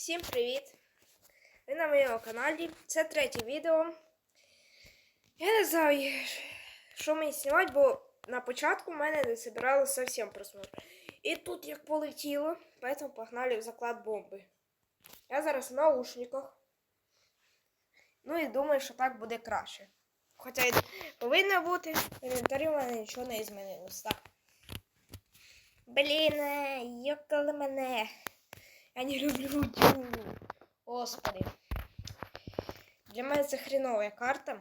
Всім привіт! Ви на моєму каналі. Це третє відео. Я не знаю, що мені знімати, бо на початку в мене не збиралося зовсім просмотр. І тут як полетіло, поэтому погнали в заклад бомби. Я зараз в наушниках. Ну і думаю, що так буде краще. Хоча й повинно бути, в інвентарі в мене нічого не змінилось. Так. Блін, йокали мене. Я не люблю дю. Господи. Для мене це хрінова карта.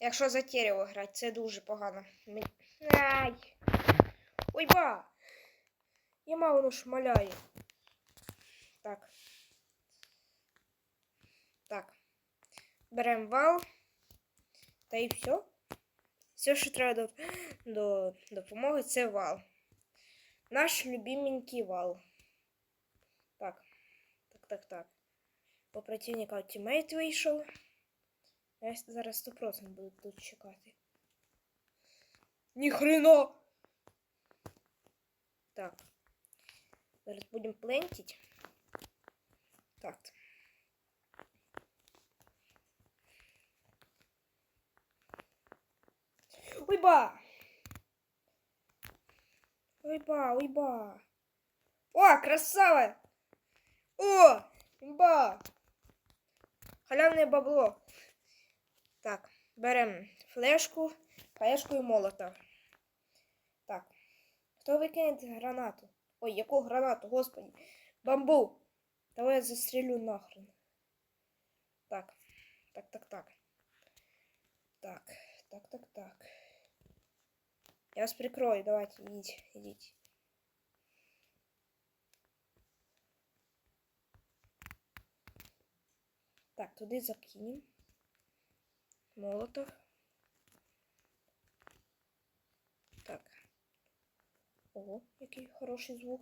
Якщо за Терево грати, це дуже погано. Ай! Ой, ба! Я мало воно шмаляє. Так. Так. Беремо вал. Та і все. Все, що треба до, до допомоги, це вал. Наш любименький вал. Так. Так. По противника ультимейт вийшов. Я зараз 100% буду тут чекати. Ніхрена! Так. Зараз будемо плентить. Так. Ой, ба! Ой, ба, ой, ба! О, красава! О, ба! Халявне бабло. Так, беремо флешку, флешку і молота. Так. Хто викине гранату? Ой, яку гранату, господи. Бамбу. Давай я застрелю нахрен. Так. Так, так, так. Так, так, так, так. Я вас прикрою, давайте, идите, идите. Так, туди закинем. Молотов. Так. Ого, який хороший звук.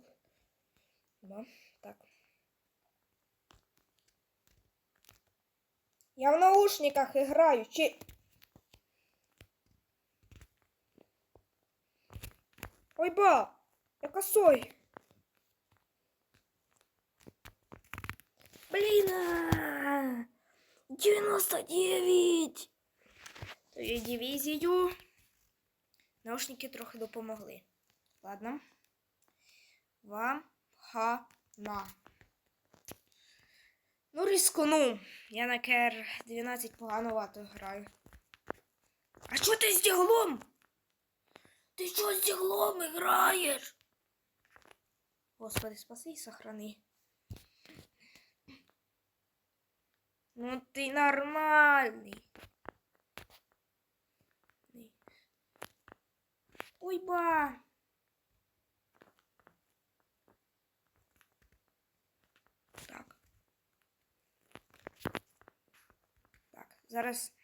Да, так. Я в наушниках играю, чи... Ой, ба! Я косой! Блин! 99! Твою дивізію. Наушники трохи допомогли. Ладно. Вам хана. Ну, рискну. Я на КР 12 поганувато граю. А що ти з діглом? Ти що з діглом граєш? Господи, спаси і сохрани. Ну ты нормальный. Ой, ба. Так. Так, зараз.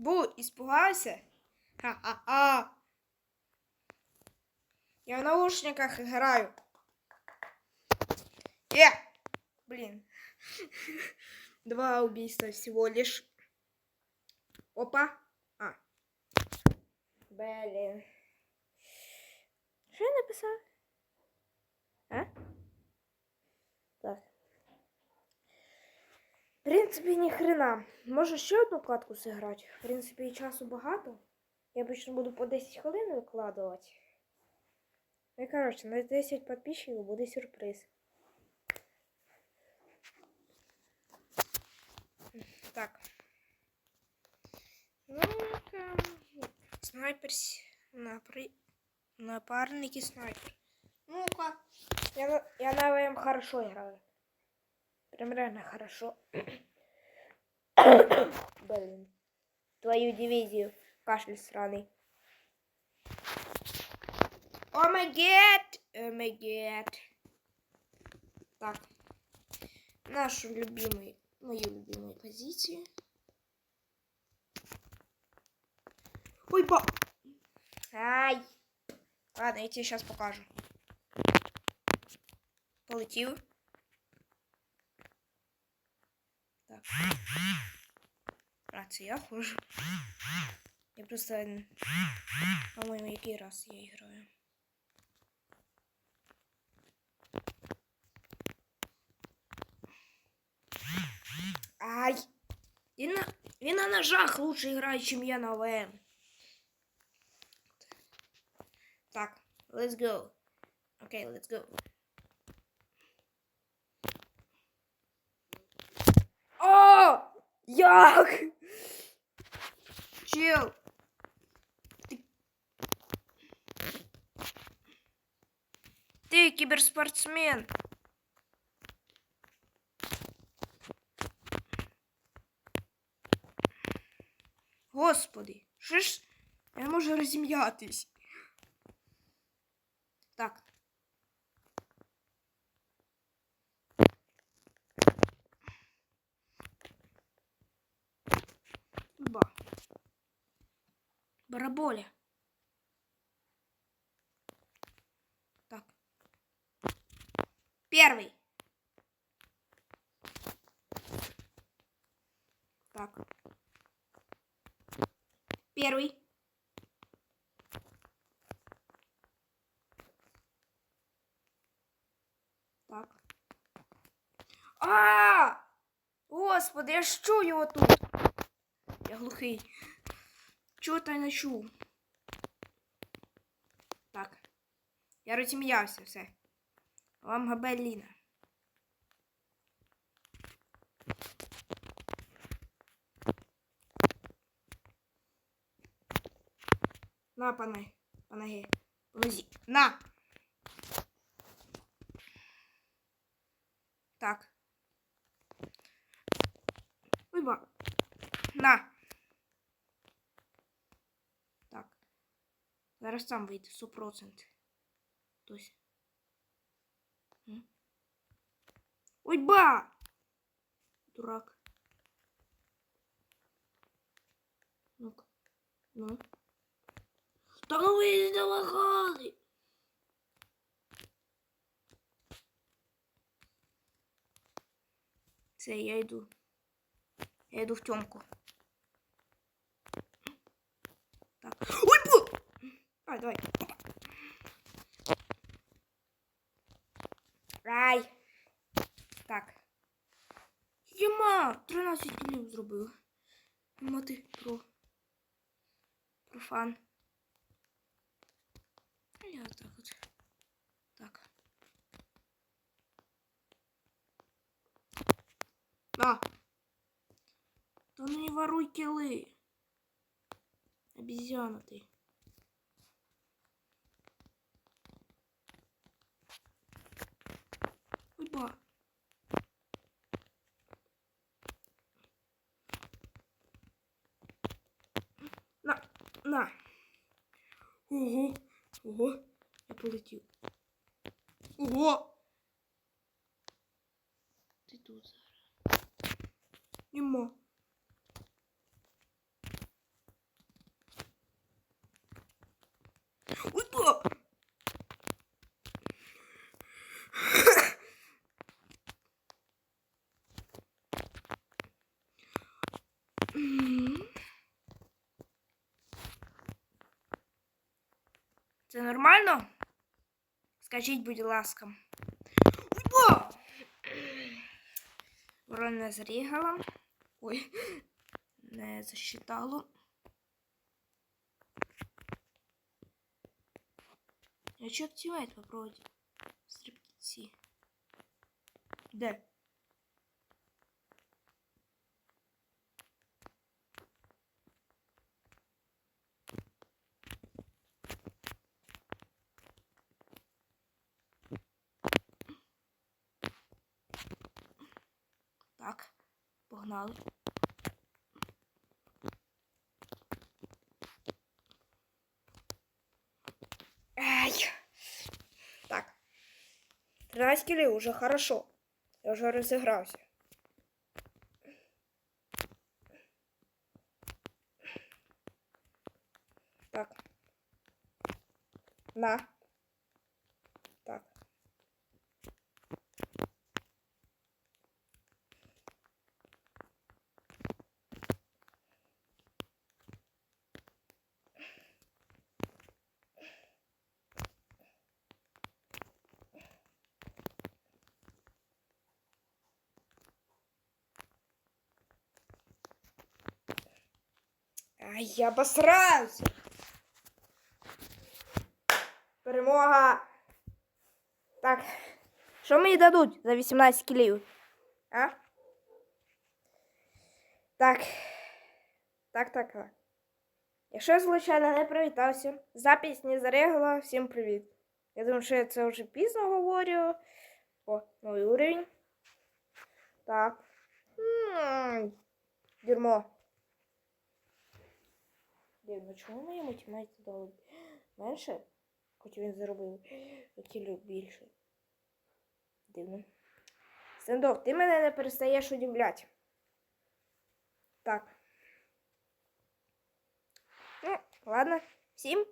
Бу, испугался? Ха-ха-ха. Я в наушниках играю. Э! Блин. Два убийства всего лишь. Опа. А. Блин. Что я написал? А? Так. В принципі, ні хрена. Може ще одну катку зіграти? В принципі, і часу багато. Я обычно буду по 10 хвилин викладувати. Ну і коротше, на 10 підписчиків буде сюрприз. Так. Ну-ка. Снайпер. Напри... Напарники снайпер. Ну-ка. Я, я на ВМ хорошо играю. Прям реально хорошо. Блин. Твою дивизию. Кашель сраный. Омегет! Омегет. Так. Нашу любимую, мою любимую позицию. Ой, ба! Ай! Ладно, я тебе сейчас покажу. Полетів. А, це я хожу. Я просто. По-моєму, який раз я граю. Ай! Він на, він на ножах лучше грає, чим я на ВМ. Так, let's go. Окей, let's go. О! Як? Чел. Ти... Ти кіберспортсмен. Господи, що ж я можу розім'ятись? Так. Ба. Бараболя. Так. Первый. Так. Первый. Так. А! Господи, я ж чую його тут. Глухий. Чого та не чув? Так. Я розім'явся все. Вам габеліна. На, пане. Панаги. Понозі. На! Так. Ой, ба. На. Зараз сам вийде 100%. Хтось. М? Ой, ба! Дурак. Ну-ка. Ну. Та ну ви залагали. Все, я йду. Я йду в тёмку. Так. Ой! А, давай. Рай. Так. Єма! 13 кілів зробив. Мати про. Профан. А Я так от. Так. На. Да ну не воруй килы. Обезьяна ты. На. Ого, ого, я полетів. Ого! Ти тут зараз. Нема. Ой, нормально? Скажіть, будь ласка. Ба! Ворона не зарігала. Ой, не засчитало. Я че активать попробовать? Стрибки. Де? Так, погнали. Ай. Так. 13 килей уже хорошо. Я уже разыгрался. Так. На. Так. Ай, я обосрався. Перемога. Так. Що мені дадуть за 18 кілів? А? Так. Так, так, так. Якщо звичайно, не привітався, запись не зарегла, всім привіт. Я думаю, що я це вже пізно говорю. О, новий уровень. Так. М, Дерьмо. Дивно, чому моєму тімейті дали менше? Хоч він заробив кілю більше. Дивно. Сендов, ти мене не перестаєш удивляти. Так. Ну, ладно. Всім